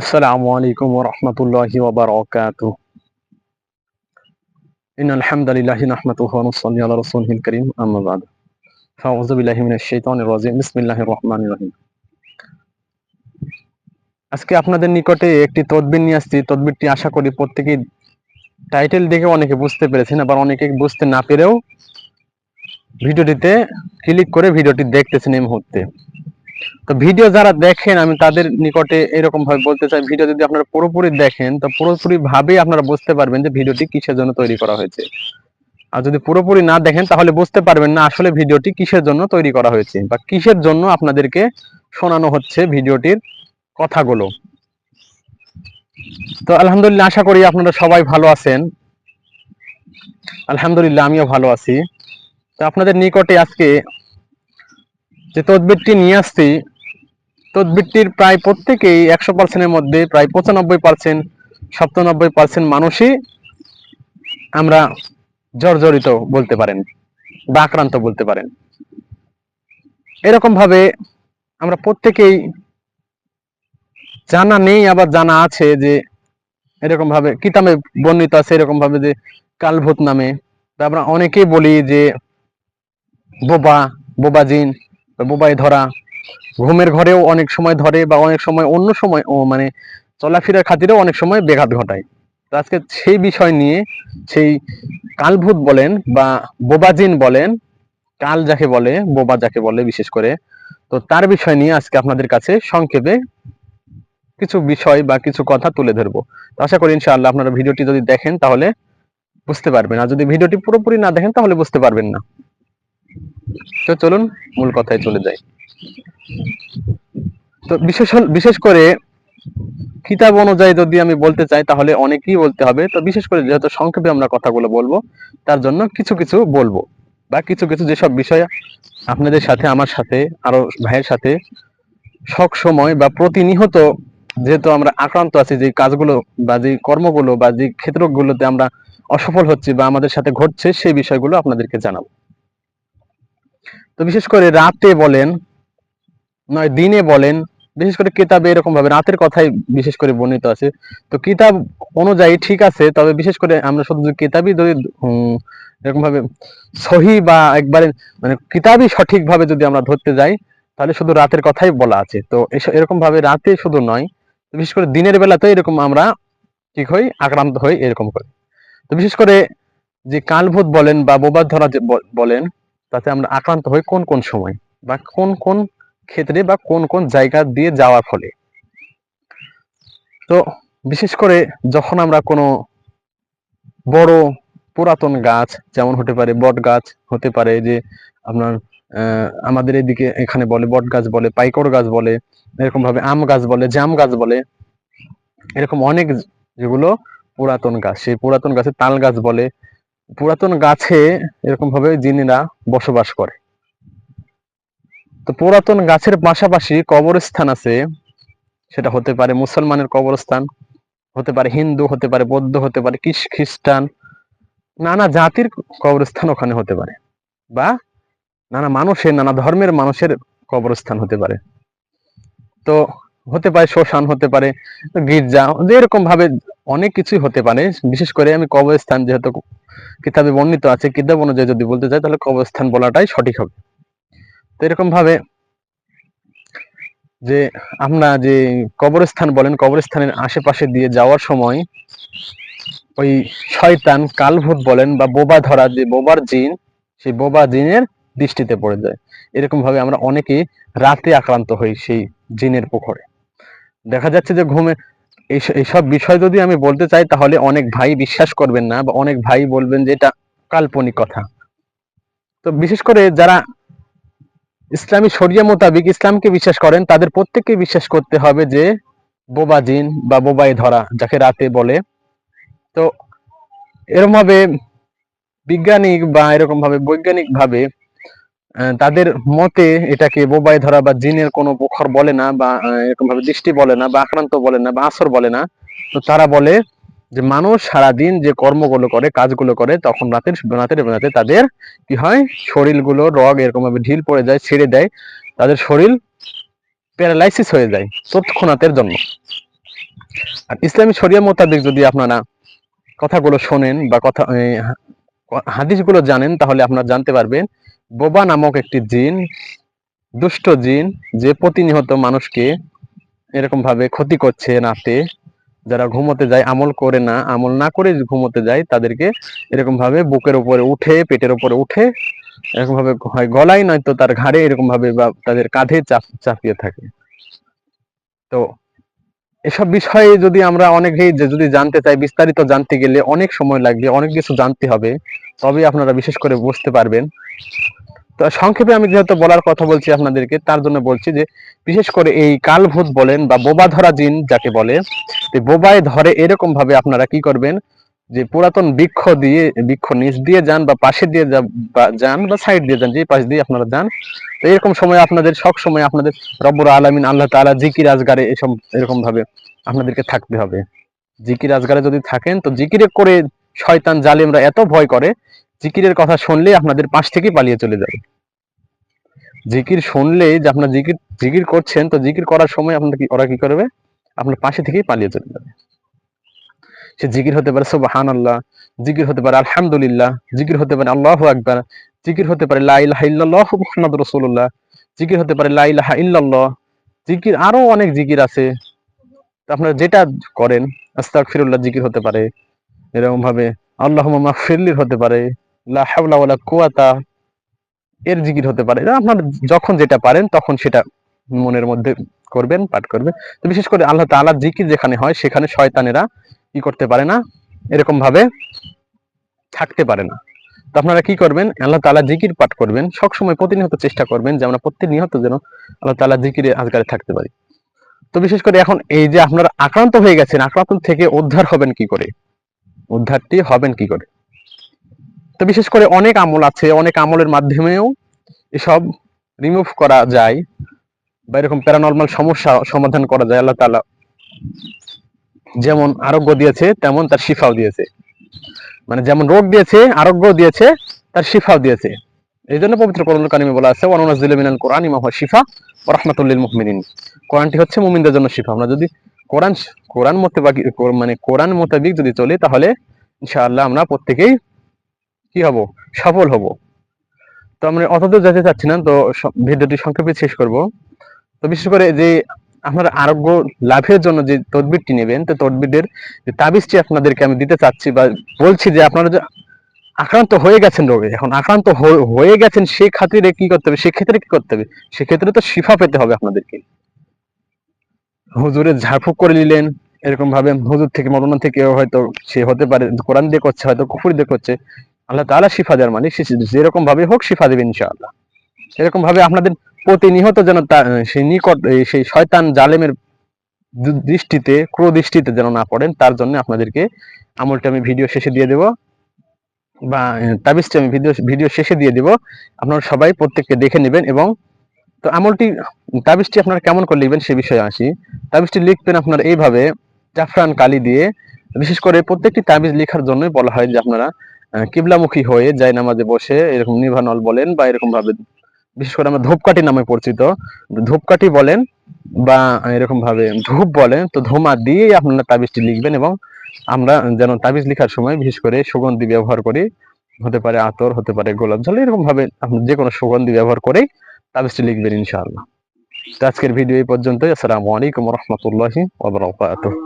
আসসালামু আলাইকুম ওয়া রাহমাতুল্লাহি ওয়া বারাকাতু ইন্নাল হামদালিল্লাহি নাহমাদুহু ওয়া নুসাল্লি আলা রাসূলিল কারীম আম্মা বাদ ফাউযু বিল্লাহি মিনাশ শাইতানির রাজিম বিসমিল্লাহির রহমানির রহিম আজকে আপনাদের নিকটে একটি তদবীর নিয়ে আসছি। তদবীরটি আশা করি প্রত্যেকই টাইটেল দেখে অনেকে বুঝতে পেরেছেন, আবার অনেকে বুঝতে না পেরেও ভিডিওটিতে ক্লিক করে ভিডিওটি দেখতেছেন এই মুহূর্তে। তো ভিডিও যারা দেখেন, আমি তাদের নিকটে এরকম ভাবে বলতে চাই, ভিডিও যদি আপনারা পুরোপুরি দেখেন, তো পুরোপুরি ভাবে আপনারা বুঝতে পারবেন যে ভিডিওটি কিসের জন্য তৈরি করা হয়েছে। আর যদি পুরোপুরি না দেখেন, তাহলে বুঝতে পারবেন না আসলে ভিডিওটি কিসের জন্য তৈরি করা হয়েছে বা কিসের জন্য আপনাদেরকে শোনানো হচ্ছে ভিডিওটির কথাগুলো। তো আলহামদুলিল্লাহ, আশা করি আপনারা সবাই ভালো আছেন। আলহামদুলিল্লাহ, আমিও ভালো আছি। তো আপনাদের নিকটে আজকে যে তদবিরটি নিয়ে আসছি, তদবিরটির প্রায় প্রত্যেকেই একশো পার্সেন্টের মধ্যে, প্রায় পঁচানব্বই পার্সেন্ট সপ্তানব্বই পার্সেন্ট মানুষই আমরা জর্জরিত বলতে পারেন, বা আক্রান্ত বলতে পারেন। এরকমভাবে আমরা প্রত্যেকেই জানা নেই, আবার জানা আছে যে এরকমভাবে কিতামে বর্ণিত আছে এরকম ভাবে যে কালভূত নামে। আমরা অনেকেই বলি যে বোবা বোবা জিন বা বোবাই ধরা, ঘুমের ঘরেও অনেক সময় ধরে বা অনেক সময় অন্য সময়, ও মানে চলাফেরার খাতিরেও অনেক সময় বেঘাত ঘটায়। তো আজকে সেই বিষয় নিয়ে সেই কালভূত বলেন বা বোবাজিন বলেন, কাল যাকে বলে, বোবা যাকে বলে বিশেষ করে, তো তার বিষয় নিয়ে আজকে আপনাদের কাছে সংক্ষেপে কিছু বিষয় বা কিছু কথা তুলে ধরবো। তো আশা করি ইনশাআল্লাহ আপনারা ভিডিওটি যদি দেখেন তাহলে বুঝতে পারবেন। আর যদি ভিডিওটি পুরোপুরি না দেখেন তাহলে বুঝতে পারবেন না। তো চলুন মূল কথায় চলে যাই। তো বিশেষ বিশেষ করে কিতাব অনুযায়ী যদি আমি বলতে চাই, তাহলে অনেকেই বলতে হবে। তো বিশেষ করে যেহেতু সংক্ষেপে আমরা কথাগুলো বলব, তার জন্য কিছু কিছু বলব বা কিছু কিছু যেসব বিষয় আপনাদের সাথে, আমার সাথে, আরও ভাইয়ের সাথে সব সময় বা প্রতিনিহত যেহেতু আমরা আক্রান্ত আছি, যে কাজগুলো বা যে কর্মগুলো বা যে ক্ষেত্রগুলোতে আমরা অসফল হচ্ছি বা আমাদের সাথে ঘটছে, সেই বিষয়গুলো আপনাদেরকে জানাব। তো বিশেষ করে রাতে বলেন, নয়, দিনে বলেন, বিশেষ করে কিতাবে এরকম ভাবে রাতের কথাই বিশেষ করে বর্ণিত আছে। তো কিতাব অনুযায়ী ঠিক আছে, তবে বিশেষ করে আমরা শুধু কিতাবই যদি এরকম ভাবে সহি বা একবারে মানে কিতাবই সঠিক ভাবে যদি আমরা ধরতে যাই, তাহলে শুধু রাতের কথাই বলা আছে। তো এরকম ভাবে রাতে শুধু নয় বিশেষ করে দিনের বেলাতে এরকম আমরা ঠিক হই, আক্রান্ত হই, এরকম করে। তো বিশেষ করে যে কালভূত বলেন বা বোবার ধরা বলেন তাতে আমরা আক্রান্ত হই কোন কোন সময় বা কোন কোন ক্ষেত্রে বা কোন কোন জায়গা দিয়ে যাওয়ার ফলে। তো বিশেষ করে যখন আমরা কোনো বড় পুরাতন গাছ, যেমন হতে পারে বট গাছ, হতে পারে যে আপনার আমাদের এদিকে এখানে বলে বট গাছ বলে, পাইকর গাছ বলে, এরকম ভাবে আম গাছ বলে, জাম গাছ বলে, এরকম অনেক যেগুলো পুরাতন গাছ, সেই পুরাতন গাছে তাল গাছ বলে পুরাতন গাছে এরকম ভাবে জিনেরা বসবাস করে। তো পুরাতন গাছের পাশাপাশি কবরস্থান আছে, সেটা হতে পারে মুসলমানের কবরস্থান, হতে পারে হিন্দু, হতে পারে বৌদ্ধ, হতে পারে খ্রিস্টান, নানা জাতির কবরস্থান ওখানে হতে পারে বা নানা মানুষের, নানা ধর্মের মানুষের কবরস্থান হতে পারে। তো হতে পারে শ্মশান, হতে পারে গির্জা এরকম ভাবে অনেক কিছুই হতে পারে। বিশেষ করে আমি কবরস্থান যেহেতু কিতাবে বর্ণিত আছে, কিতাব অনুযায়ী যদি বলতে চাই, তাহলে কবরস্থান বলাটাই সঠিক হবে। তো এরকম ভাবে যে আমরা যে কবরস্থান বলেন, কবরস্থানের আশেপাশে দিয়ে যাওয়ার সময় ওই শয়তান কালভূত বলেন বা বোবা ধরা, যে বোবার জিন, সেই বোবা জিনের দৃষ্টিতে পড়ে যায়। এরকম ভাবে আমরা অনেকেই রাতে আক্রান্ত হই সেই জিনের পুকুরে দেখা যাচ্ছে যে ঘুমে এইসব বিষয় যদি আমি বলতে চাই, তাহলে অনেক ভাই বিশ্বাস করবেন না বা অনেক ভাই বলবেন যে এটা কাল্পনিক কথা। তো বিশেষ করে যারা ইসলামী শরিয়া মোতাবিক ইসলামকে বিশ্বাস করেন, তাদের প্রত্যেককে বিশ্বাস করতে হবে যে বোবা জিন বা বোবাই ধরা, যাকে রাতে বলে। তো এরকম ভাবে বিজ্ঞানিক বা এরকম ভাবে বৈজ্ঞানিক ভাবে তাদের মতে এটাকে বোবাই ধরা বা জিনের কোনো পোখর বলে না বা এরকম ভাবে দৃষ্টি বলে না বা আক্রান্ত বলে না বা আসর বলে না। তো তারা বলে যে মানুষ সারাদিন যে কর্মগুলো করে, কাজগুলো করে, তখন রাতের রাতের বেলাতে তাদের কি হয়? শরীরগুলো রগ এরকম ভাবে ঢিল পড়ে যায়, ছেড়ে দেয়। তাদের শরীর প্যারালাইসিস হয়ে যায় তৎক্ষণাতের জন্য। আর ইসলামী শরিয়া মোতাবেক যদি আপনারা কথাগুলো শোনেন বা কথা হাদিসগুলো জানেন, তাহলে আপনারা জানতে পারবেন বোবা নামক একটি জিন, দুষ্ট জিন, যে প্রতিনিয়ত মানুষকে এরকম ভাবে ক্ষতি করছে রাতে যারা ঘুমোতে যায়, আমল করে না, আমল না করে ঘুমোতে যায়, তাদেরকে এরকম ভাবে বুকের উপরে উঠে, পেটের উপরে উঠে এরকম ভাবে হয় গলায় নয়তো তার ঘাড়ে এরকম ভাবে বা তাদের কাঁধে চাপ, চাপিয়ে থাকে। তো এসব বিষয়ে যদি আমরা অনেকেই যদি জানতে চাই, বিস্তারিত জানতে গেলে অনেক সময় লাগবে, অনেক কিছু জানতে হবে তবে আপনারা বিশেষ করে বুঝতে পারবেন। তো সংক্ষেপে আমি যেহেতু বলার কথা বলছি আপনাদেরকে, তার জন্য বলছি যে বিশেষ করে এই কালভূত বলেন বা বোবা ধরা জিন যাকে বলে বোবায় ধরে এরকম ভাবে আপনারা কি করবেন? যে পুরাতন বৃক্ষ দিয়ে, বৃক্ষ নিচ দিয়ে যান বা পাশে দিয়ে যান বা সাইড দিয়ে যান, যে পাশ দিয়ে আপনারা যান, তো এরকম সময় আপনাদের, সব সময় আপনাদের রব্বর আলামিন আল্লাহ তাআলা জিকির আজগারে এসব এরকম ভাবে আপনাদেরকে থাকতে হবে। জিকির আজগারে যদি থাকেন, তো জিকিরে করে শয়তান জালিমরা এত ভয় করে জিকিরের কথা শুনলে আপনাদের পাশ থেকে পালিয়ে চলে যাবে। জিকির শুনলে যে আপনার জিকির জিকির করছেন, তো জিকির করার সময় আপনার কি, ওরা কি করবে? আপনার পাশে থেকেই পালিয়ে চলে যাবে। সে জিকির হতে পারে সুবহান আল্লাহ জিকির হতে পারে আলহামদুলিল্লাহ, জিকির হতে পারে আল্লাহ আকবার, জিকির হতে পারে লা ইলাহা ইল্লাল্লাহ মুহাম্মাদুর জিকির হতে পারে লা ইলাহা ইল্লাল্লাহ, জিকির আরও অনেক জিকির আছে। আপনারা যেটা করেন আস্তাক ফিরুল্লাহ জিকির হতে পারে এরকম ভাবে আল্লাহুম্মা মাগফিরলির হতে পারে। লা হাওলা ওয়ালা কুওয়াতা এর জিকির হতে পারে। আপনার যখন যেটা পারেন, তখন সেটা মনের মধ্যে করবেন, পাঠ করবেন। তো বিশেষ করে আল্লাহ তাআলার জিকির যেখানে হয়, সেখানে শয়তানেরা কি করতে পারে না, এরকম ভাবে থাকতে পারে না। তো আপনারা কি করবেন? আল্লাহ তাআলা জিকির পাঠ করবেন, সবসময় প্রতিনিয়ত চেষ্টা করবেন যে আমরা প্রতিনিয়ত যেন আল্লাহ তাআলা জিকিরে আজগারে থাকতে পারি। তো বিশেষ করে এখন এই যে আপনারা আক্রান্ত হয়ে গেছেন, আক্রান্ত থেকে উদ্ধার হবেন কি করে? উদ্ধারটি হবেন কি করে? তো বিশেষ করে অনেক আমল আছে, অনেক আমলের মাধ্যমেও এসব রিমুভ করা যায় বা এরকম প্যারানর্মাল সমস্যা সমাধান করা যায়, আল্লাহ তাআলা যেমন আরোগ্য দিয়েছে, তেমন তার শিফাও দিয়েছে। মানে যেমন রোগ দিয়েছে আরোগ্য দিয়েছে, তার শিফাও দিয়েছে। এই জন্য পবিত্র কোরআন কারিমে বলা আছে, ওয়ানুনাজ্জিলু মিনাল কোরআনি মা শিফা ওয়া রাহমাতুল লিল কোরআনটি হচ্ছে মুমিনদের জন্য শিফা। আমরা যদি কোরআন কোরআন মোতাবেক মানে কোরআন মোতাবিক যদি চলি তাহলে ইনশাআল্লাহ আমরা প্রত্যেকেই কি হব? সফল হব। তো আমরা অতদূর যেতে চাচ্ছি না, তো ভিডিওটি সংক্ষেপে শেষ করব। তো বিশেষ করে যে আপনার আরোগ্য লাভের জন্য যে তদবিরটি নেবেন, তো তদবিরের যে তাবিজটি আপনাদেরকে আমি দিতে চাচ্ছি বা বলছি যে আপনারা যে আক্রান্ত হয়ে গেছেন রোগে, এখন আক্রান্ত হয়ে- গেছেন সে খাতিরে কি করতে হবে? সেক্ষেত্রে কি করতে হবে? সেক্ষেত্রে তো শিফা পেতে হবে আপনাদেরকে। হুজুরে ঝাড়ফুঁক করে নিলেন এরকম ভাবে হুজুর থেকে মরনা থেকে হয়তো সে হতে পারে, কোরআন দিয়ে করছে, হয়তো কুফুর দিয়ে করছে। আল্লাহ তাআলা শিফা দেওয়ার মানে যেরকম ভাবে হোক শিফা দেবেন ইনশাআল্লাহ। এরকম ভাবে আপনাদের প্রতিনিহত যেন সেই নিকট সেই শয়তান জালেমের দৃষ্টিতে ক্রো দৃষ্টিতে যেন না পড়েন, তার জন্য আপনাদেরকে আমলটা আমি ভিডিও শেষে দিয়ে দেব। বা তাবিজটা আমি ভিডিও ভিডিও শেষে দিয়ে দেব। আপনারা সবাই প্রত্যেককে দেখে নেবেন এবং তো আমলটি তাবিজটি আপনারা কেমন করে লিখবেন সে বিষয়ে আসি। তাবিজটি লিখবেন আপনারা এইভাবে, জাফরান কালি দিয়ে। বিশেষ করে প্রত্যেকটি তাবিজ লেখার জন্যই বলা হয় যে আপনারা কিবলামুখী হয়ে যাই নামাজে বসে, এরকম নিভানল বলেন বা এরকম ভাবে, বিশেষ করে আমরা ধূপকাঠি নামে পরিচিত, ধূপকাঠি বলেন বা এরকম ভাবে ধূপ বলেন, তো ধোমা দিয়েই আপনারা তাবিজটি লিখবেন এবং আমরা যেন তাবিজ লেখার সময় বিশেষ করে সুগন্ধি ব্যবহার করি, হতে পারে আতর, হতে পারে গোলাপ জল, এরকম ভাবে যে কোনো সুগন্ধি ব্যবহার করেই তাবিজটি লিখবেন ইনশাআল্লাহ। তো আজকের ভিডিও এই পর্যন্তই, আসসালামু আলাইকুম রহমতুল্লাহি ওয়া বারাকাতুহু।